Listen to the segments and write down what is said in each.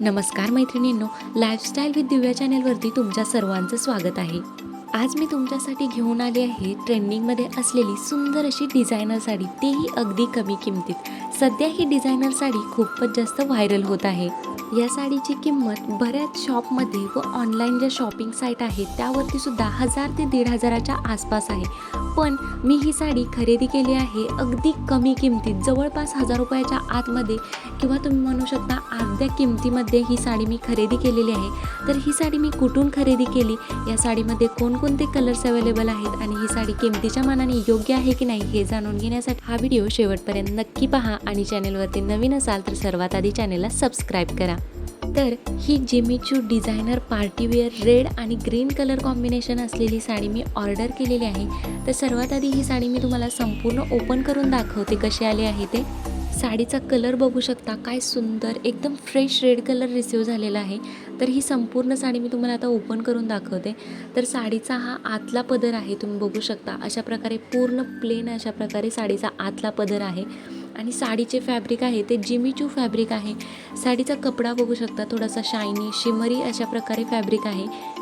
नमस्कार मैत्रिणींनो lifestyle with दिव्या चॅनेलवरती तुमच्या सर्वांचं स्वागत आहे. आज मी तुमच्यासाठी घेऊन आली आहे ट्रेंडिंगमध्ये असलेली सुंदर अशी डिझायनर साडी. तेही अगदी कमी किमतीत. सध्या ही डिझायनर साडी खूपच जास्त व्हायरल होत आहे. या साडीची किंमत बऱ्याच शॉपमध्ये व ऑनलाईन ज्या शॉपिंग साईट आहेत त्यावरती सुद्धा हजार ते दीड हजाराच्या आसपास आहे. पण मी ही साडी खरेदी केली आहे अगदी कमी किमतीत. जवळपास हजार रुपयाच्या आतमध्ये किंवा तुम्ही म्हणू शकता अर्ध्या किमतीमध्ये ही साडी मी खरेदी केलेली आहे. तर ही साडी मी कुठून खरेदी केली? या साडीमध्ये कोणकोणते कलर्स अवेलेबल आहेत आणि ही साडी किमतीच्या मानाने योग्य आहे की नाही हे जाणून घेण्यासाठी हा व्हिडिओ शेवटपर्यंत नक्की पहा आणि चॅनेलवरती नवीन असाल तर सर्वात आधी चॅनेलला सबस्क्राईब करा. तर ही जिमीचू डिझायनर पार्टीवेअर रेड आणि ग्रीन कलर कॉम्बिनेशन असलेली साडी मी ऑर्डर केलेली आहे. तर सर्वात आधी ही साडी मी तुम्हाला संपूर्ण ओपन करून दाखवते कशी आली आहे ते. साडीचा कलर बघू शकता. काय सुंदर एकदम फ्रेश रेड कलर रिसीव झालेला आहे. तर ही संपूर्ण साडी मी तुम्हाला आता ओपन करून दाखवते. तर साडीचा हा आतला पदर आहे तुम्ही बघू शकता. अशा प्रकारे पूर्ण प्लेन अशा प्रकारे साडीचा आतला पदर आहे. आणि साडीचे फॅब्रिक आहे ते जिमीचू फॅब्रिक आहे. साडीचा कपडा बघू शकता थोडासा शायनी शिमरी अशा प्रकारे फॅब्रिक आहे.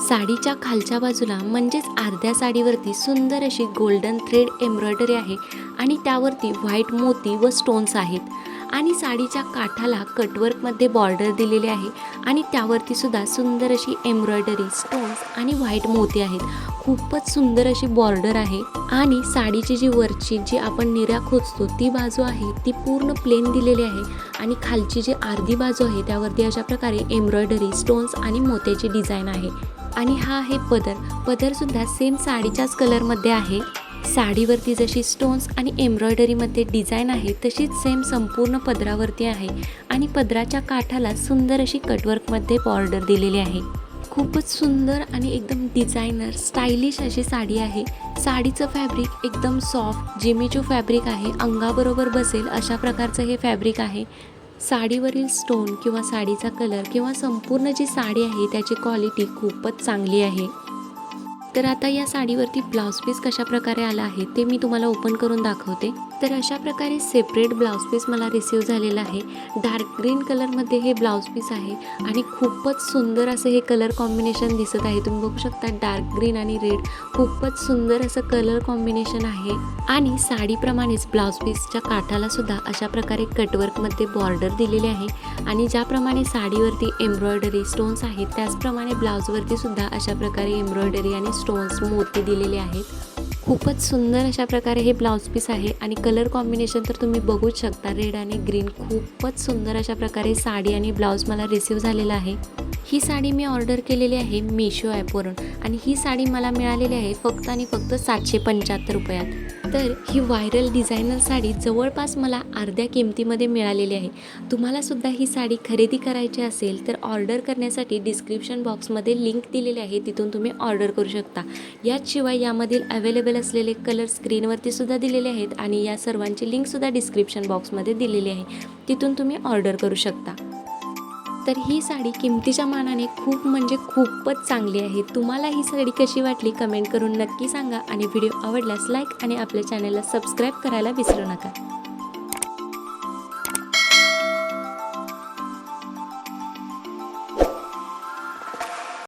साडीच्या खालच्या बाजूला म्हणजेच अर्ध्या साडीवरती सुंदर अशी गोल्डन थ्रेड एम्ब्रॉयडरी आहे आणि त्यावरती व्हाईट मोती व स्टोन्स आहेत. आणि साडीच्या काठाला कटवर्कमध्ये बॉर्डर दिलेली आहे आणि त्यावरती सुद्धा सुंदर अशी एम्ब्रॉयडरी स्टोन्स आणि व्हाईट मोती आहेत. खूपच सुंदर अशी बॉर्डर आहे आणि साडीची जी वरची जी आपण निर्या खोचतो ती बाजू आहे ती पूर्ण प्लेन दिलेली आहे आणि खालची जी अर्धी बाजू आहे त्यावरती अशा प्रकारे एम्ब्रॉयडरी स्टोन्स आणि मोत्याची डिझाईन आहे. आणि हा आहे पदर. पदरसुद्धा सेम साडीच्याच कलरमध्ये आहे. साडीवरती जशी स्टोन्स आणि एम्ब्रॉयडरीमध्ये डिझाईन आहे तशीच सेम संपूर्ण पदरावरती आहे. आणि पदराच्या काठाला सुंदर अशी कटवर्कमध्ये बॉर्डर दिलेली आहे. खूपच सुंदर आणि एकदम डिझायनर स्टायलिश अशी साडी आहे. साडीचं फॅब्रिक एकदम सॉफ्ट जिमीचू फॅब्रिक आहे अंगाबरोबर बसेल अशा प्रकारचं हे फॅब्रिक आहे. साडीवरील स्टोन किंवा साडीचा कलर किंवा संपूर्ण जी साडी आहे त्याची क्वालिटी खूपच चांगली आहे. तर आता या साडीवरती ब्लाऊज पीस कशा प्रकारे आला आहे ते मी तुम्हाला ओपन करून दाखवते. तर अशा प्रकारे सेपरेट ब्लाऊज पीस मला रिसीव झालेला आहे. डार्क ग्रीन कलरमध्ये हे ब्लाऊज पीस आहे आणि खूपच सुंदर असं हे कलर कॉम्बिनेशन दिसत आहे. तुम्ही बघू शकता डार्क ग्रीन आणि रेड खूपच सुंदर असं कलर कॉम्बिनेशन आहे. आणि साडीप्रमाणेच ब्लाऊज पीसच्या काठाला सुद्धा अशा प्रकारे कटवर्कमध्ये बॉर्डर दिलेली आहे. आणि ज्याप्रमाणे साडीवरती एम्ब्रॉयडरी स्टोन्स आहेत त्याचप्रमाणे ब्लाऊजवरती सुद्धा अशा प्रकारे एम्ब्रॉयडरी आणि स्टोन्स मोती दिलेले आहेत. खूपच सुंदर अशा प्रकारे हे ब्लाऊज पीस आहे आणि कलर कॉम्बिनेशन तर तुम्ही बघूच शकता. रेड आणि ग्रीन खूपच सुंदर अशा प्रकारे साडी आणि ब्लाऊज मला रिसीव झालेला आहे. ही साडी मी ऑर्डर केलेली आहे मिशो ॲपवरून आणि ही साडी मला मिळालेली आहे फक्त आणि फक्त सातशे पंच्याहत्तर रुपयात. तर ही व्हायरल डिझायनर साडी जवळपास मला अर्ध्या किमतीमध्ये मिळालेली आहे. तुम्हालासुद्धा ही साडी खरेदी करायची असेल तर ऑर्डर करण्यासाठी डिस्क्रिप्शन बॉक्समध्ये लिंक दिलेली आहे तिथून तुम्ही ऑर्डर करू शकता. याचशिवाय यामधील अवेलेबल असलेले कलर स्क्रीनवरती सुद्धा दिलेले आहेत आणि या सर्वांची लिंकसुद्धा डिस्क्रिप्शन बॉक्समध्ये दिलेली आहे. तिथून तुम्ही ऑर्डर करू शकता. तर ही साडी किमतीच्या मानाने खूप म्हणजे खूपच चांगली आहे. तुम्हाला ही साडी कशी वाटली कमेंट करून नक्की सांगा आणि व्हिडिओ आवडल्यास लाईक आणि आपल्या चॅनलला सबस्क्राईब करायला विसरू नका.